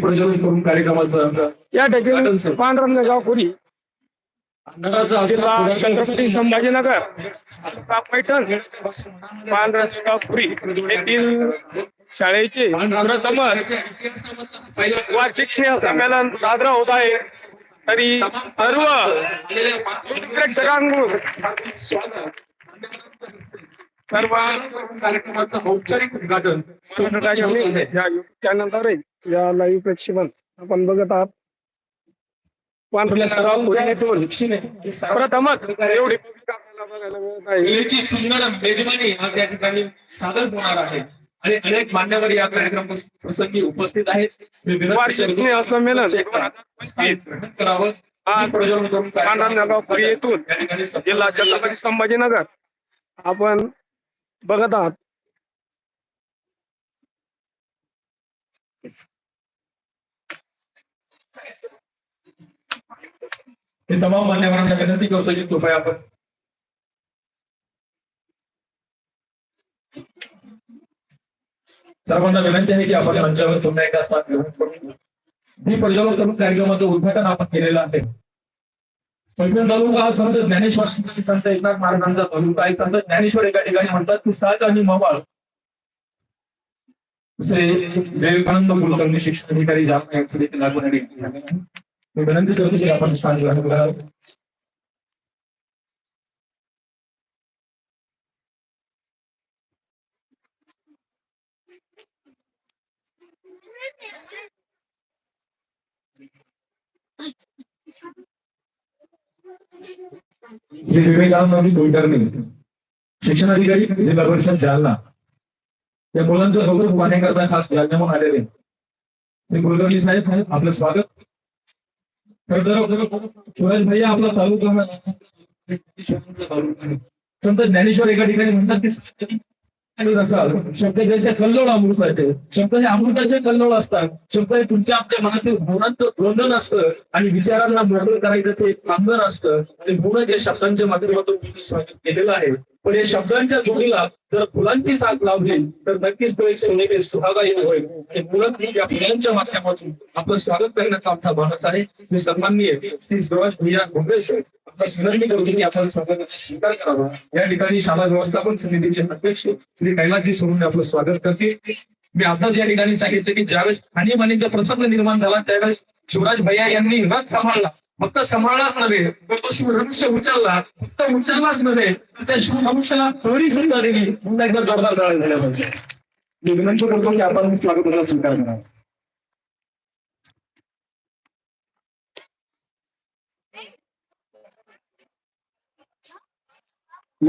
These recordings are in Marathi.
प्रज्वलन करून कार्यक्रमाचं या ठिकाणी पांढरंग गाव जिल्हा असं छत्रपती संभाजीनगर पैठण पांढरंग गाव खोरी येथील शाळेचे प्रथम वार्षिक संमेलन साजरा होत आहे. तरी सर्व प्रेक्षकांकडून सर्व कार्यक्रमाचं औपचारिक उद्घाटन या त्यानंतर या लाईव्ह प्रेक्षेपण आपण बघत आहात. प्रथमच एवढी सुंदर मेजवानी आज या ठिकाणी सादर होणार आहे. आणि अनेक मान्यवर या कार्यक्रम प्रसंगी उपस्थित आहेत. संमेलन. करावं. प्रज्वलन करून येथून जिल्हा छत्रपती संभाजीनगर आपण बघत आहात. ते तमाम मान्यवरांना विनंती करतो की कृपया आपण सर्वांना विनंती आहे की आपण मंचावर पुन्हा एकदा स्थान ग्रहण करून ही प्रज्वलन करून कार्यक्रमाचं उद्घाटन आपण केलेलं आहे. पैठण तालुका हा संत ज्ञानेश्वर संत एकनाथ महाराजांचा तालुका आहे. संत ज्ञानेश्वर एका ठिकाणी म्हणतात की साज आणि मवाळ दुसरे विवेकानंद कुलकर्णी शिक्षण अधिकारी जालना यांचं देखील लागून आहे. मी विनंती करतो की आपण स्थान ग्रहण करावं. श्री विवेकानंद कुलकर्णी शिक्षण अधिकारी जिल्हा परिषद जालना. या मुलांचं कौतुक पाहण्याकरता खास जालन्याहून आलेले. श्री कुलकर्णी साहेब साहेब आपलं स्वागत. सुरज भैया आपला तालुका संत ज्ञानेश्वर एका ठिकाणी म्हणतात की आणि रसाळ शब्द जसे कल्लोळ अमृताचे. शब्द हे अमृताचे कल्लोळ असतात. शब्द हे तुमच्या आमच्या मनातील भावनांचं द्रोंदन असतं आणि विचारांना मोकळं करायचं ते एक असतं. आणि म्हणून जे शब्दांच्या माध्यमातून केलेलं आहे पण या शब्दांच्या जोडीला जर फुलांची साथ लावली तर नक्कीच तो एक सोनेरी सुहागाही होईल. आणि मुलं या फुलांच्या माध्यमातून आपलं स्वागत करण्याचा आमचा मानस आहे. मी सन्माननीय श्री सुरज भैया घोगेश आपल्यास विनंती करतो की आपण स्वागताचा स्वीकार करावा. या ठिकाणी शाळा व्यवस्थापन समितीचे अध्यक्ष श्री कैलासजी सोडून आपलं स्वागत करते मी आताच या ठिकाणी सांगितलं की ज्यावेळेस आणीबाणीचा प्रसंग निर्माण झाला त्यावेळेस शिवराज भैया यांनी रथ सांभाळला. फक्त सांभाळलाच नव्हे तर तो शिवधनुष्य उचलला फक्त उचललाच नव्हे तर त्या शिवधनुष्याला थोडी सुद्धा दिली. पुन्हा एकदा जोरदार टाळ्या झाल्या पाहिजे मी विनंती करतो की आपण स्वागताचा स्वीकार करा.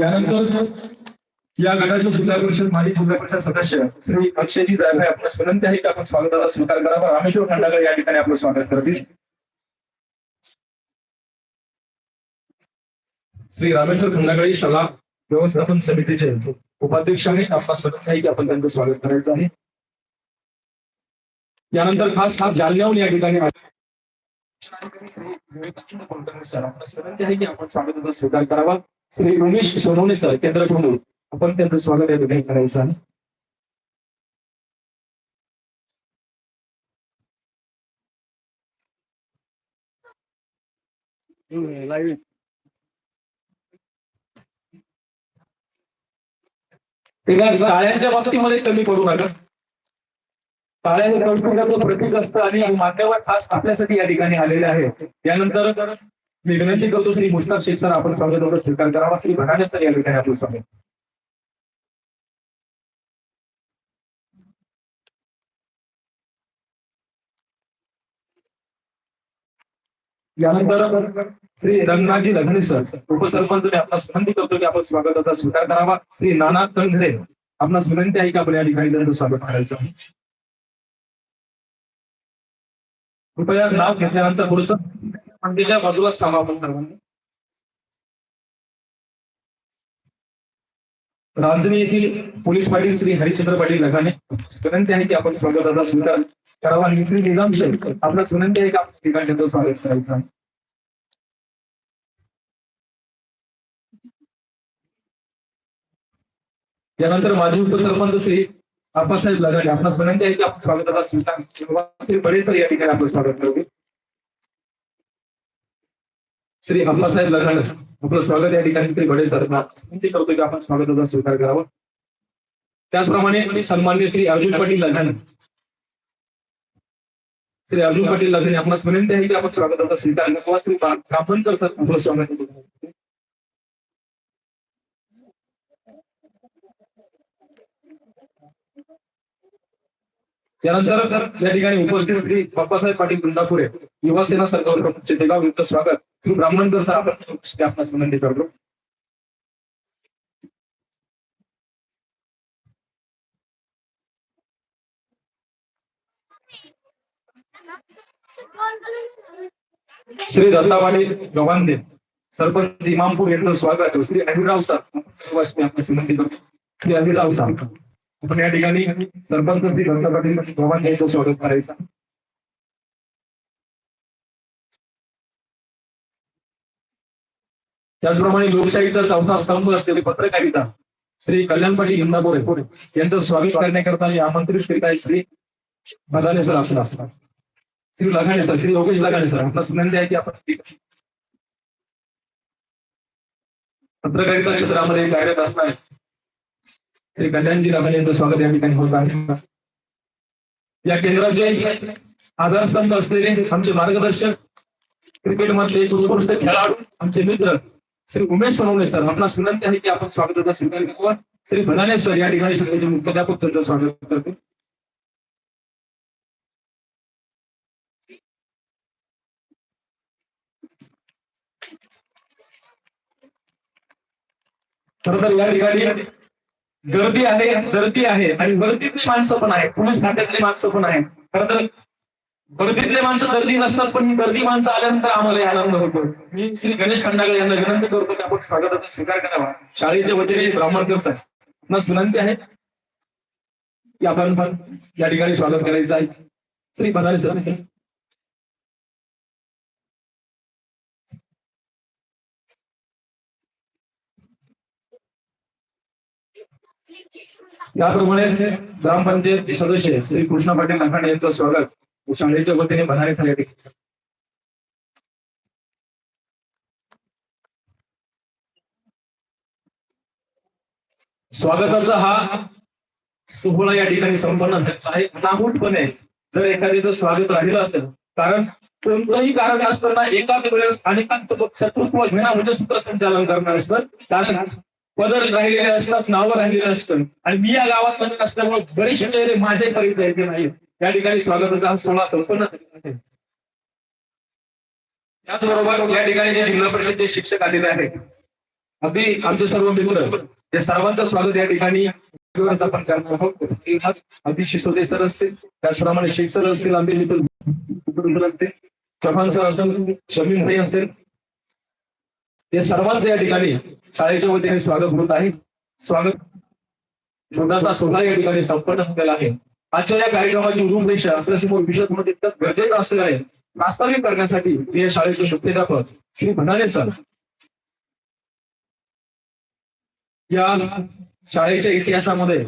यानंतर या गटाचे जिल्हा परिषद माजी जिल्हा परिषद सदस्य श्री अक्षयजी जाधव आपल्या विनंती आहे की आपण स्वागताला स्वीकार करावा रामेश्वर खंडागर या ठिकाणी आपलं स्वागत करतील. श्री रामेश्वर खंडागळी शाळा व्यवस्थापन समितीचे उपाध्यक्ष आहेत. आपला स्वागत आहे की आपण त्यांचं स्वागत करायचं आहे. यानंतर खास खास जालन्याहून या ठिकाणी की आपण स्वागताचा स्वीकार करावा. श्री उमेश सोनवणे सर केंद्र प्रमुख आपण त्यांचं स्वागत या ठिकाणी करायचं आहे. लाईव्ह टाळ्यांच्या बाबतीमध्ये कमी पडू नका. टाळ्या कौटुंबाचं प्रतीक असतं आणि मान्यवर खास आपल्यासाठी या ठिकाणी आलेले आहेत यानंतर मी विनंती करतो श्री मुस्ताफ शेख सर आपण स्वागत स्वीकार करावा. श्री भटाने सर या ठिकाणी आपलं स्वागत. यानंतर श्री रंगनाथजी लग्ने सर उपसरपंच आपला विनंती करतो की आपण स्वागताचा स्वीकार करावा. श्री नाना तंगरे आपणास विनंती आहे की आपण या ठिकाणी त्यांचं स्वागत करायचं कृपया नाव घेतल्यानंतर थोडस पंडितच्या बाजूलाच थांबा आपण सर्वांनी. रांजणी येथील पोलीस पाटील श्री हरिचंद्र पाटील लगाने विनंती आहे की आपण स्वागताचा स्वीकार करावा आपणास आहे की आपण ठिकाणी स्वागत करायचं आहे यानंतर माजी उपसरपंच श्री आप्पासाहेब लगाडे आपण स्वागताचा या ठिकाणी आपलं स्वागत श्री अप्पासाहेब लगाडे आपलं स्वागत या ठिकाणी श्री बडे विनंती करतो की आपण स्वागताचा स्वीकार करावा त्याचप्रमाणे सन्मान्य श्री अर्जुन पाटील लगाने श्री अर्जुन पाटील लगाने आपण विनंती आहे की आपण स्वागताचा स्वीकार करावा श्री ब्राह्मणकर सर आपलं स्वागत त्यानंतर या ठिकाणी उपस्थित श्री बाप्पासाहेब पाटील गुंडापुरे युवा सेना सरकार प्रमुख चितेगाव युक्त स्वागत. श्री ब्राह्मणकर सर आपण आपणास विनंती करतो. श्री दत्तावाडी गव्हांदे सरपंच इमामपूर यांचं स्वागत. श्री अभिराव साहेब. श्री अभिराव साहेब. आपण या ठिकाणी सरपंच श्री दत्ता पाटील गव्हांदे यांचं स्वागत करायचं. त्याचप्रमाणे लोकशाहीचा चौथा स्तंभ असलेले पत्रकारिता श्री कल्याण पाटील इंदापूर यांचं स्वागत करण्याकरता आमंत्रित करीत आहे श्री बदाने सर असणार श्री लगाने सर श्री योगेश लगाने सर आपला सुनंदी आहे की आपण पत्रकारिता क्षेत्रामध्ये कार्यरत असणार श्री कल्याणजी लगाने यांचं स्वागत या ठिकाणी होत आहे या केंद्राचे आधारस्तंभ असलेले आमचे मार्गदर्शक क्रिकेटमधले एक उत्कृष्ट खेळाडू आमचे मित्र श्री उमेश सोनवणे सर आपला विनंती आहे की आपण स्वागताचा स्वीकार करू श्री भदाने सर या ठिकाणी शाळेचे मुख्याध्यापक त्यांचं स्वागत करते खर तर या ठिकाणी गर्दी आहे गर्दी आहे आणि गर्दीतली माणसं पण आहे पोलीस खात्यातली माणसं पण आहे खरं तर गर्दीतले माणसं गर्दी नसतात पण ही गर्दी माणसं आल्यानंतर आम्हाला आनंद होतो. मी श्री गणेश खंडागळे यांना विनंती करतो की आपण स्वागताचा स्वीकार करावा. शाळेच्या वतीने ब्राह्मणकर साहेब आपणास विनंती आहे. की आपण पण या ठिकाणी स्वागत करायचं आहे. श्री बनाले सर याप्रमाणेच ग्रामपंचायत सदस्य श्री कृष्णा पाटील नखाणे यांचं स्वागत. शाळेच्या वतीने भरारी सांगितले स्वागताचा हा सोहळा या ठिकाणी संपन्न झालेला आहे. अनाहूतपणे जर एखाद्याचं स्वागत राहिलं असेल कारण कोणतंही कारण असताना एकाच वेळेस अनेकांचं शत्रुत्व घेणं म्हणजे सूत्रसंचालन करणार असतं. कारण पदर राहिलेले असतात नावं राहिलेले असतं आणि मी या गावात म्हणत असल्यामुळे बरेचसे चेहरे माझे परिचयाचे नाहीत. या ठिकाणी स्वागताचा हा सोहळा संपन्न त्याचबरोबर या ठिकाणी जे जिल्हा परिषदेचे शिक्षक आलेले आहेत अगदी आमचे सर्व मित्र या सर्वांचं स्वागत या ठिकाणी आपण करणार आहोत. अगदी शिसोदे सर असतील त्याचप्रमाणे शेख सर असतील आमचे मित्र असते असतील चव्हाण सर असेल शमीन भाई असेल हे सर्वांचं या ठिकाणी शाळेच्या वतीने स्वागत होत आहे. स्वागत छोटासा सोहळा या ठिकाणी संपन्न झालेला आहे. आजच्या या कार्यक्रमाची रूपरेषा आपल्यासमोर विशद होणं म्हणजे तितकंच गरजेचं असलेलं आहे. प्रास्ताविक करण्यासाठी या शाळेचे मुख्याध्यापक श्री भंडारे सर. या शाळेच्या इतिहासामध्ये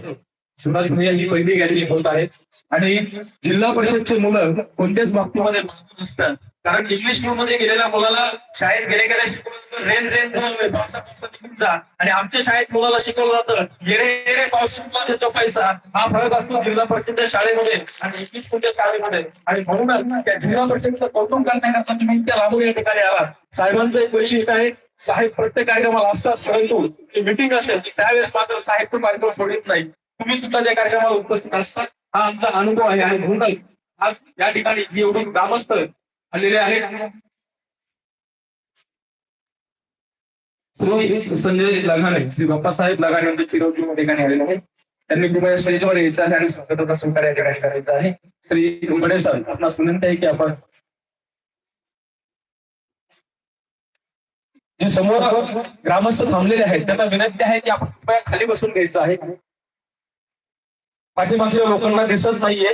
सुभाष भैया ही पहिली गॅलरी होत आहे आणि जिल्हा परिषदचे मुलं कोणत्याच बाबतीमध्ये मागून नसतात कारण इंग्लिश स्कूल मध्ये गेलेल्या मुलाला शाळेत गेले गेल्या शिकवलं रेन रेन पावसा पावसा निघून जा. आणि आमच्या शाळेत मुलाला शिकवलं जातं येणे येणे पावसाला देतो पैसा. हा फरक असतो जिल्हा परिषदच्या शाळेमध्ये आणि इंग्लिश स्कूलच्या शाळेमध्ये. आणि म्हणूनच त्या जिल्हा परिषदेचं कौतुक करण्याकरता तुम्ही त्या लागू या ठिकाणी आला साहेबांचं एक वैशिष्ट्य आहे साहेब प्रत्येक कार्यक्रमाला असतात परंतु मीटिंग असेल त्यावेळेस मात्र साहेब तो कार्यक्रम सोडित नाही तुम्ही सुद्धा त्या कार्यक्रमाला उपस्थित असतात. हा आमचा अनुभव आहे आणि म्हणूनच आज या ठिकाणी एवढे एवढी ग्रामस्थ आलेले आहेत. श्री संजय लगाने श्री बाप्पासाहेब लगाने यांचे चिरवजी ठिकाणी आलेले आहेत. त्यांनी कृपया स्टेजवर यायचं आहे आणि स्वागत प्रसंग या करायचा आहे. श्री कुंबडे सर आपणास विनंती आहे की आपण जे समोर ग्रामस्थ थांबलेले आहेत त्यांना विनंती आहे की आपण कृपया खाली बसून घ्यायचं आहे. पाठीमागच्या लोकांना दिसत नाहीये.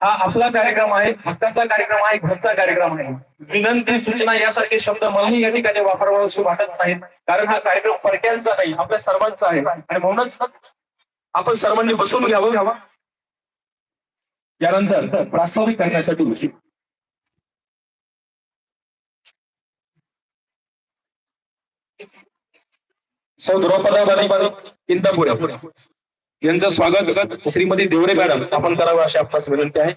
हा आपला कार्यक्रम आहे हक्काचा कार्यक्रम आहे घरचा कार्यक्रम आहे. विनंती सूचना यासारखे शब्द मलाही या ठिकाणी वापरावं वाटत नाहीत कारण हा कार्यक्रम परक्यांचा नाही आपल्या सर्वांचा आहे. आणि म्हणूनच आपण सर्वांनी बसून घ्यावं. घ्यावा यानंतर प्रास्ताविक करण्यासाठी उचित सौ द्रौपदाबाई पुढे यांचं स्वागत श्रीमती देवरे मॅडम आपण करावं अशी आपणास विनंती आहे.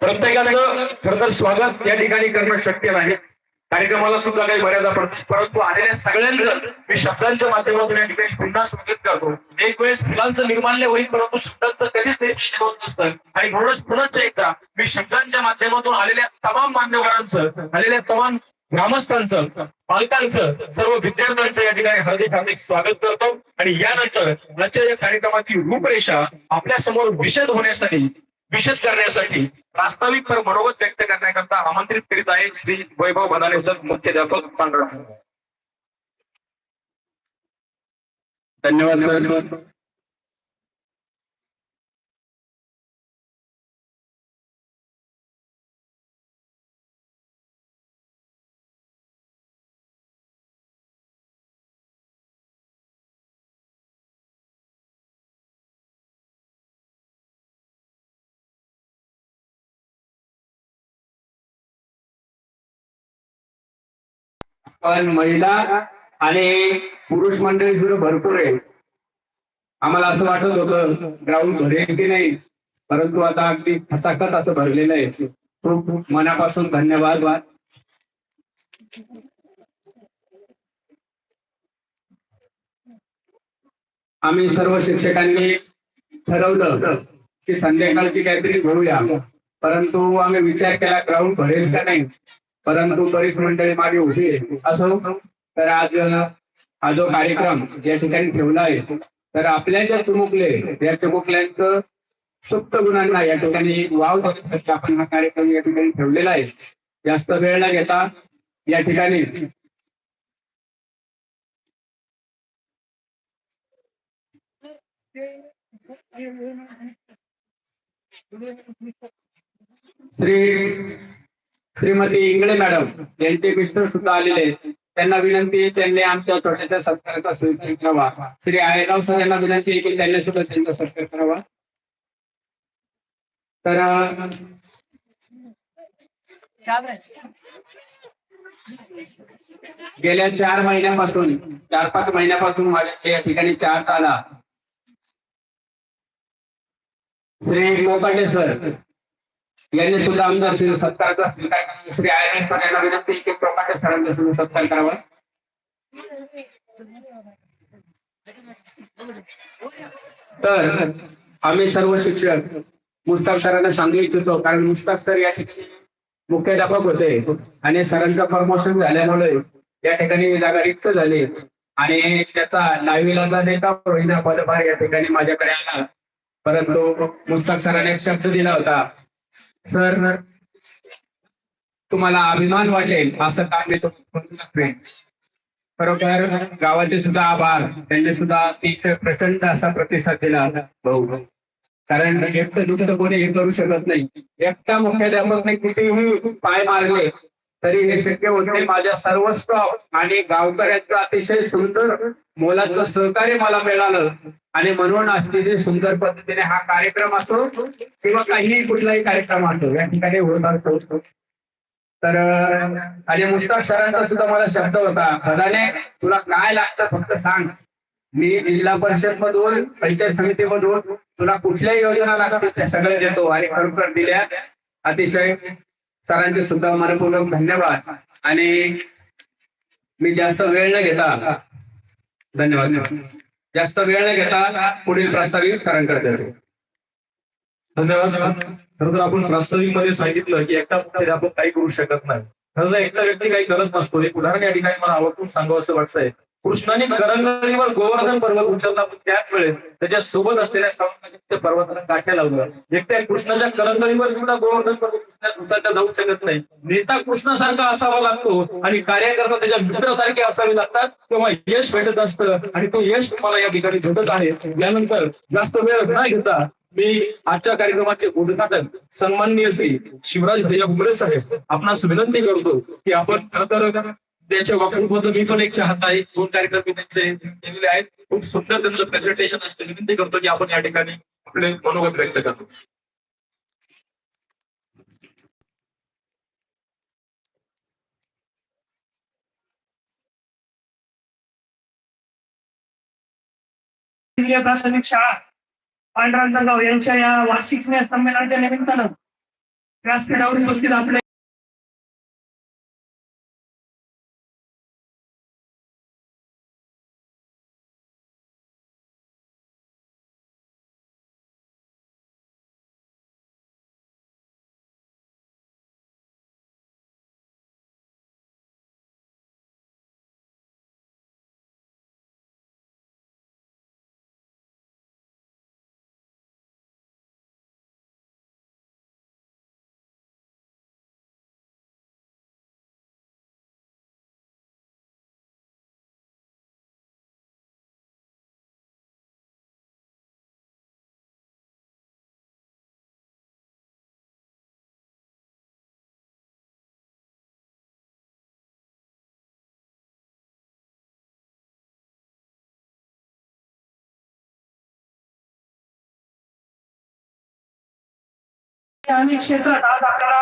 प्रत्येकाचं खर तर स्वागत या ठिकाणी करणं शक्य नाही. कार्यक्रमाला सुद्धा काही मर्यादा पडते परंतु आलेल्या सगळ्यांचं मी शब्दांच्या माध्यमातून या ठिकाणी पुन्हा स्वागत करतो. एक वेळेस फुलांचं निर्माल्य होईल परंतु शब्दांचं कधीच निर्माल्य होत नसतं. आणि म्हणूनच पुनश्च एकदा मी शब्दांच्या माध्यमातून आलेल्या तमाम मान्यवरांचं आलेल्या तमाम ग्रामस्थांचं पालकांचं सर्व विद्यार्थ्यांचं या ठिकाणी हार्दिक हार्दिक स्वागत करतो. आणि यानंतर आजच्या या कार्यक्रमाची रूपरेषा आपल्यासमोर विशद होण्यासाठी विशद करण्यासाठी प्रास्ताविक पर मनोगत व्यक्त करण्याकरता आमंत्रित करीत आहे श्री वैभव भदाने सर मुख्याध्यापक पांढरा धन्यवाद सर. पण महिला आणि पुरुष मंडळी सुद्धा भरपूर आहे आम्हाला असं वाटत होतं ग्राउंड भरेल की नाही? परंतु आता अगदी खचाखच असं भरलेलं आहे. खूप खूप मनापासून धन्यवाद. आम्ही सर्व शिक्षकांनी ठरवलं की संध्याकाळची काहीतरी घेऊया परंतु आम्ही विचार केला ग्राउंड भरेल का नाही? परंतु बरीच मंडळी मागे उभी आहे. असो तर आज हा जो कार्यक्रम या ठिकाणी ठेवला आहे तर आपल्या ज्या चुमुकले या चुमुकल्यांचं सुप्त गुणांना या ठिकाणी वाव देण्यासाठी आपण हा कार्यक्रम या ठिकाणी ठेवलेला आहे. जास्त वेळ न घेता या ठिकाणी श्री श्रीमती इंगळे मॅडम यांचे मिस्टर सुद्धा आलेले आहेत. त्यांना विनंती त्यांनी आमच्या छोट्याच्या सत्काराचा स्वीकार करावा श्री आयराव सर यांना विनंती आहे की त्यांनी सुद्धा त्यांचा सत्कार करावा तर गेल्या चार महिन्यापासून चार पाच महिन्यापासून माझ्या या ठिकाणी चार आला श्री मोकाटे सर यांनी सुद्धा आमदार सत्कार सत्काराचा स्वीकार करावा. श्री आय एस यांना विनंती की प्रकाश सरांचा सुद्धा सत्कार करावा. तर आम्ही सर्व शिक्षक मुस्ताक सरांना सांगू इच्छितो कारण मुस्ताक सर या ठिकाणी मुख्याध्यापक होते आणि सरांचं फॉर्मोशन झाल्यामुळे या ठिकाणी जागा रिक्त झाली. आणि त्याचा लाईव्ह देता रोहिणा पदभार या ठिकाणी माझ्याकडे आला. परंतु मुस्ताक सरांनी एक शब्द दिला होता सर तुम्हाला अभिमान वाटेल असं काम मी खरोखर गावाचे सुद्धा आभार. त्यांनी सुद्धा अतिशय प्रचंड असा प्रतिसाद दिला. भाऊ कारण एकटं दुःख कोणी हे करू शकत नाही. एकटा मुख्याध्यापकने कितीही पाय मारले तरी हे शक्य होते माझ्या सर्व स्टॉप आणि गावकऱ्यांचं अतिशय सुंदर मोलाचं सहकार्य मला मिळालं. आणि म्हणून अतिशय सुंदर पद्धतीने हा कार्यक्रम असो किंवा काहीही कुठलाही कार्यक्रम असो या ठिकाणी होत असतो तर आणि मुस्ताक सरांचा सुद्धा मला शब्द होता. खदाने तुला काय लागतं फक्त सांग. मी जिल्हा परिषद मधून पंचायत समितीमधून तुला कुठल्याही योजना लागतात त्या सगळ्या देतो आणि खरोखर दिल्या. अतिशय सरांचे सुद्धा मनपूर्वक धन्यवाद. आणि मी जास्त वेळ न घेता धन्यवाद. जास्त वेळ न घेता पुढील प्रास्ताविक सरांकडे देतो धन्यवाद खरं तर आपण प्रास्ताविकमध्ये सांगितलं की एकटा मुख्याध्यापक काही करू शकत नाही. खरं तर एकटा व्यक्ती काही करत नसतो. एक उदाहरण या ठिकाणी मला आवडून सांगावं असं वाटतंय. कृष्णाने करंगळीवर गोवर्धन पर्वत उचलला. पण त्याच वेळेस त्याच्या सोबत असलेल्या सर्वांना त्या पर्वताला काठ्या लावलं एकट्या कृष्णाच्या करंगळीवर सुद्धा गोवर्धन पर्वत उचलता जाऊ शकत नाही. नेता कृष्णासारखा असावा लागतो आणि कार्यकर्ता त्याच्या मित्रासारखे असावे लागतात. तेव्हा यश भेटत असतं आणि तो यश तुम्हाला या ठिकाणी भेटत आहे. यानंतर जास्त वेळ न घेता मी आजच्या कार्यक्रमाचे उद्घाटन सन्माननीय श्री शिवराज भैया बुमरे साहेब आपणास विनंती करतो की आपण खर तर त्यांच्या वक्तृत्वाचं मी पण एक चाहत आहे दोन कार्यक्रम मी त्यांचे केलेले आहेत. खूप सुंदर त्यांचं प्रेझेंटेशन असते. विनंती करतो की आपण या ठिकाणी आपले मनोगत व्यक्त करतो प्राथमिक शाळा पांढरांचा गाव यांच्या या वार्षिक स्नेह संमेलनाच्या निमित्तानं व्यासपीठावर उपस्थित आपले आणि क्षेत्रात आज आपल्याला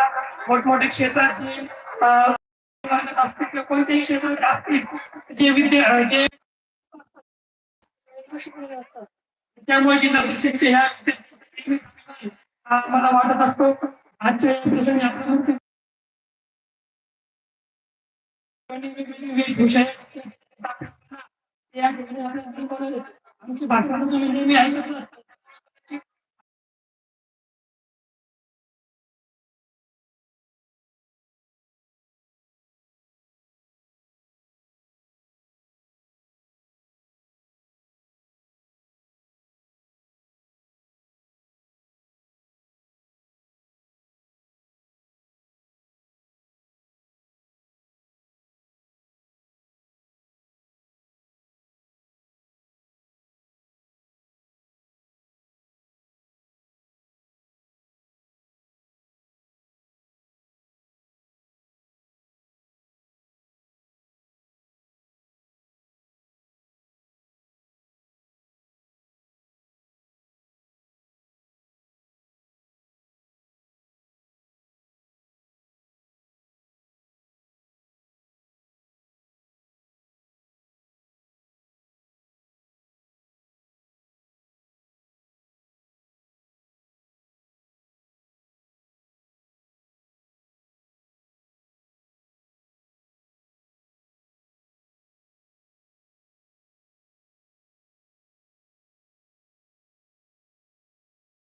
मोठमोठे क्षेत्रात असतील किंवा कोणत्याही क्षेत्रात असतील जे विद्या जे असतात. त्यामुळे जिल्हा परिषदचे ह्या मला वाटत असतो आजच्या प्रसंगी आपण वेशभूषा या ठिकाणी आमची भाषण तुम्ही नेहमी ऐकत असतात